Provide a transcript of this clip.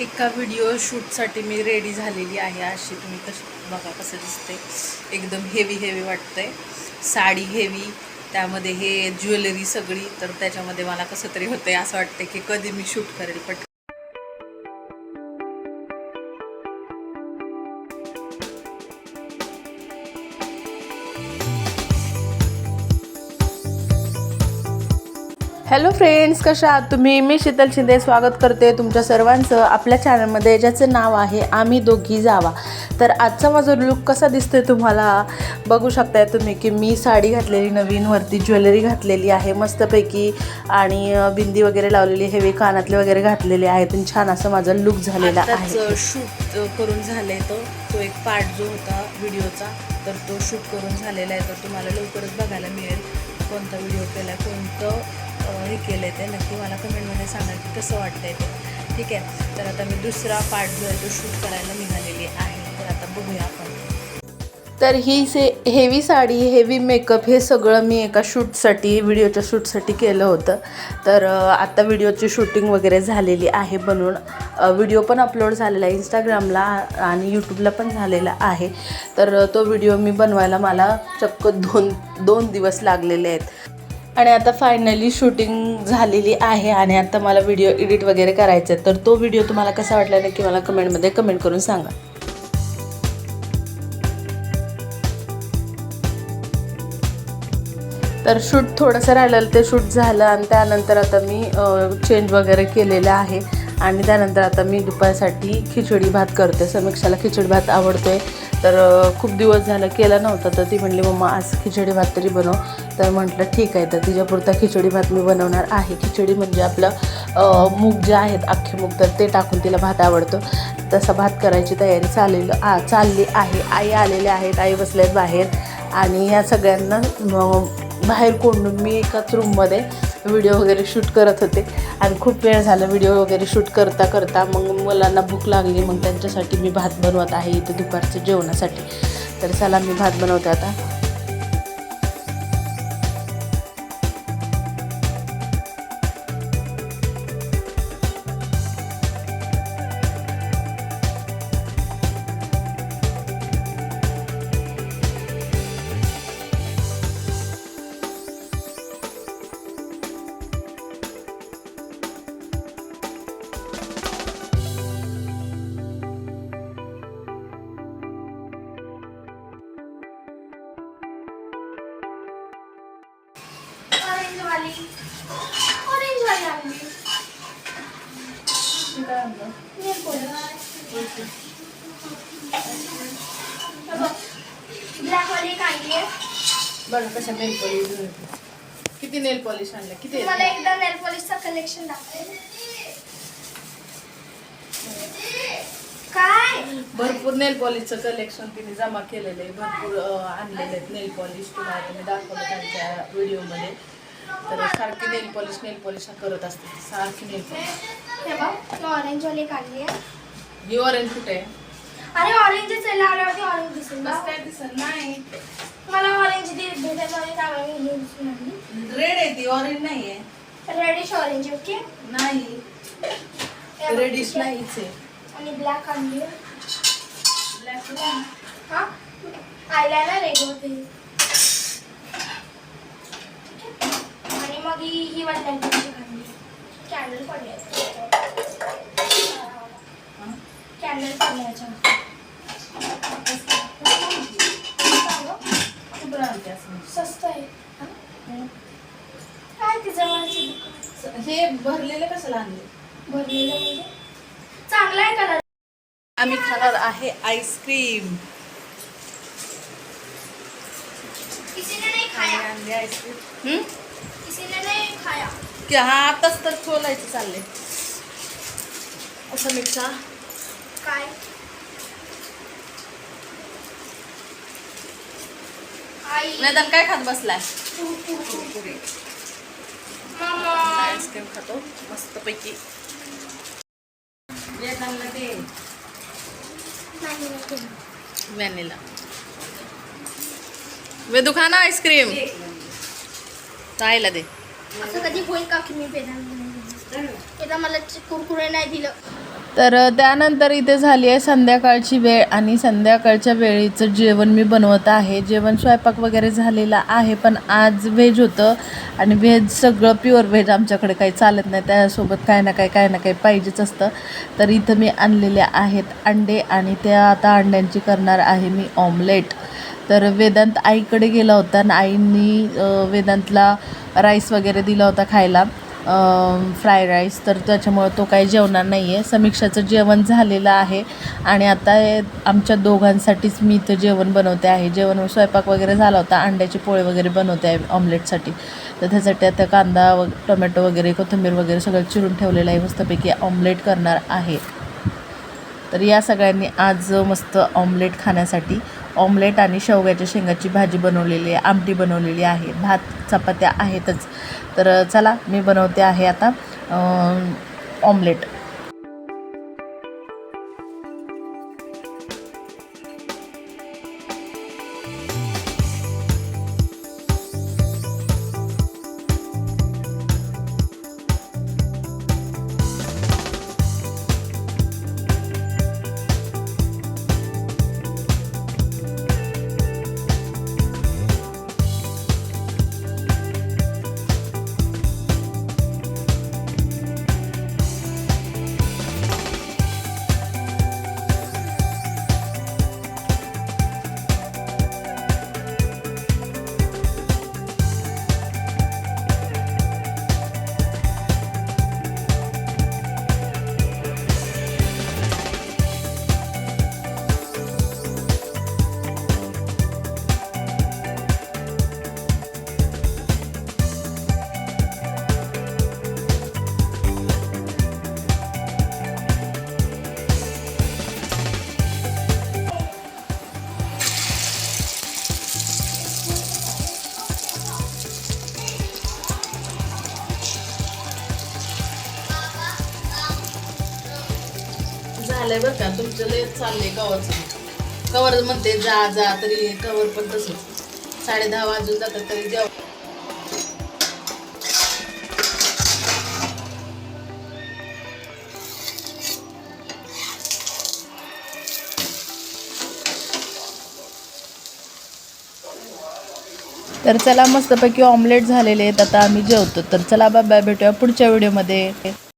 एका व्हिडिओ शूटसाठी मी रेडी झालेली आहे अशी. तुम्ही कशी बघा कसं दिसते एकदम हेवी हेवी वाटतंय. साडी हेवी त्यामध्ये हे ज्वेलरी सगळी तर त्याच्यामध्ये मला कसं तरी होतंय असं वाटतं की कधी मी शूट करेल. पट हॅलो फ्रेंड्स कशा आहात तुम्ही? मी शीतल शिंदे स्वागत करते तुमच्या सर्वांचं आपल्या चॅनलमध्ये ज्याचं नाव आहे आम्ही दोघी जावा. तर आजचा माझा लुक कसा दिसतोय तुम्हाला? बघू शकताय तुम्ही की मी साडी घातलेली नवीन वरती ज्वेलरी घातलेली आहे मस्तपैकी. आणि बिंदी वगैरे लावलेली हेवी कानातले वगैरे घातलेले आहेत आणि छान असं माझा लुक झालेला आहे. शूट करून झाले तो. तो एक पार्ट जो होता व्हिडिओचा तर तो शूट करून झालेला आहे. तर तुम्हाला लवकरच बघायला मिळेल कोणता व्हिडिओ केला कोणतं हे केलं आहे ते. नक्की मला कमेंटमध्ये सांगा की कसं वाटतंय ते. ठीक आहे? तर आता मी दुसरा पार्ट जो आहे तो शूट करायला निघालेली आहे. तर आता बघूया आपण. तर ही से हेवी साडी हेवी मेकअप हे सगळं मी एका शूटसाठी व्हिडिओच्या शूटसाठी केलं होतं. तर आता व्हिडिओची शूटिंग वगैरे झालेली आहे बनवून व्हिडिओ पण अपलोड झालेला आहे. इंस्टाग्रामला आणि यूट्यूबला पण झालेला आहे. तर तो व्हिडिओ मी बनवायला मला चक्क दोन दोन दिवस लागलेले आहेत. आणि आता फायनली शूटिंग झालेली आहे आणि आता मला व्हिडिओ एडिट वगैरे करायचा आहे तर तो व्हिडिओ तुम्हाला कसा वाटला नक्की मला कमेंटमध्ये कमेंट करून सांगा. तर शूट थोडंसं राहिलं ते शूट झालं आणि त्यानंतर आता मी चेंज वगैरे केलेलं आहे. आणि त्यानंतर आता मी दुपारसाठी खिचडी भात करते. समीक्षाला खिचडी भात आवडतोय. तर खूप दिवस झालं केला नव्हता तर ती म्हणली मम्मा आज खिचडी भात तरी बनव. तर म्हटलं ठीक आहे. तर तिच्यापुरता खिचडी भात मी बनवणार आहे. खिचडी म्हणजे आपलं मूग जे आहेत अख्खे मूग तर ते टाकून तिला भात आवडतो. तसा भात करायची तयारी चाललेलं आ चालली आहे. आई आलेले आहेत आई बसल्यात बाहेर. आणि या सगळ्यांना बाहेर कोंडून मी एकाच रूममध्ये व्हिडिओ वगैरे शूट करत होते. आणि खूप वेळ झाला व्हिडिओ वगैरे शूट करता करता मग मुलांना भूक लागली मग त्यांच्यासाठी मी भात बनवत आहे इथे दुपारच्या जेवणासाठी. तर चला मी भात बनवते आता. वाली ऑरेंज वाली आणली नेल ब्लॅक वाली एक आणली आहे बघा कशा नेल पॉलिश किती नेल पॉलिश आणल्या किती मला एकदा नेल पॉलिशचा कलेक्शन काय? भरपूर नेल पॉलिशचं कलेक्शन तिने जमा केलेलं आहे. भरपूर आणलेले आहेत नेल पॉलिश तुम्हाला तुम्ही दाखवलं त्यांच्या व्हिडिओमध्ये तर सारखी नेल पॉलिश नेल पॉलिश करत असते सारखी नेल पॉलिश. हे बघ ऑरेंज वाली आहे. ही ऑरेंज कुठे आहे? अरे ऑरेंजच आहे लावल्यावरती ऑरेंज दिसेल बस काय दिसत नाही. मला ऑरेंज हे दिसून आणली रेड आहे ती ऑरेंज नाही आहे रेडिश ऑरेंज ओके? नाही. रेडिश नाहीच आहे. आणि ब्लॅक आणली आहे. Black हा? आयलायनर आहे गं ते आणि मग ही ही वाली लाईटिंगची काढली कॅन्डल पडले कॅन्डल पडले याच्यावर. स्वस्त आहे हा? काय ते जवळचे दुकान हे भरलेले आणले भरलेलं म्हणजे चांगला आहे कलर आम्ही खाणार आहे आईस्क्रीम किसी ने नहीं खाया आणली आईस्क्रीम किसी की हा आताच तर खोलायचं चाललंय. असं मिक्सा काय? मैदान काय खात बसलाय? आईस्क्रीम खातो मस्त पैकी. व्हॅनिला वेदू खा ना आईस्क्रीम. ताईला दे. असं कधी होईल का की मी मला कुरकुरे नाही दिलं. तर त्यानंतर इथे झाली आहे संध्याकाळची वेळ आणि संध्याकाळच्या वेळेचं जेवण मी बनवत आहे. जेवण स्वयंपाक वगैरे झालेला आहे पण आज व्हेज होतं आणि व्हेज सगळं प्युअर व्हेज आमच्याकडे काही चालत नाही. त्यासोबत काय ना काय काय ना काही पाहिजेच असतं. तर इथं मी आणलेले आहेत अंडे आणि त्या आता अंड्यांची करणार आहे मी ऑमलेट. तर वेदांत आईकडे गेला होता आणि आईंनी वेदांतला राईस वगैरे दिला होता खायला फ्राय राईस तर त्याच्यामुळं तो काही जेवणार नाही आहे समीक्षाचं जेवण झालेलं आहे आणि आता आमच्या दोघांसाठीच मी इथं जेवण बनवते आहे. जेवण स्वयंपाक वगैरे झाला होता अंड्याची पोळे वगैरे बनवते आहे ऑमलेटसाठी तर त्यासाठी आता कांदा व टोमॅटो वगैरे कोथिंबीर वगैरे सगळं चिरून ठेवलेलं आहे. मस्तपैकी ऑमलेट करणार आहे. तर या सगळ्यांनी आज मस्त ऑमलेट खाण्यासाठी ऑमलेट आणि शेवग्याच्या शेंगाची भाजी बनवलेली आहे आमटी बनवलेली आहे भात चपात्या आहेतच. तर चला मी बनवते आहे आता ऑमलेट. झालंय बरं का. तुमचं लय चाललंय कवरचं कवर म्हणते जा जा. तरी कवर पण तसंच. साडे दहा वाजून जातात तरी जेव तर चला मस्तपैकी ऑमलेट झालेले आहेत. आता आम्ही जेवतो. तर चला बाबा भेटूया पुढच्या व्हिडिओमध्ये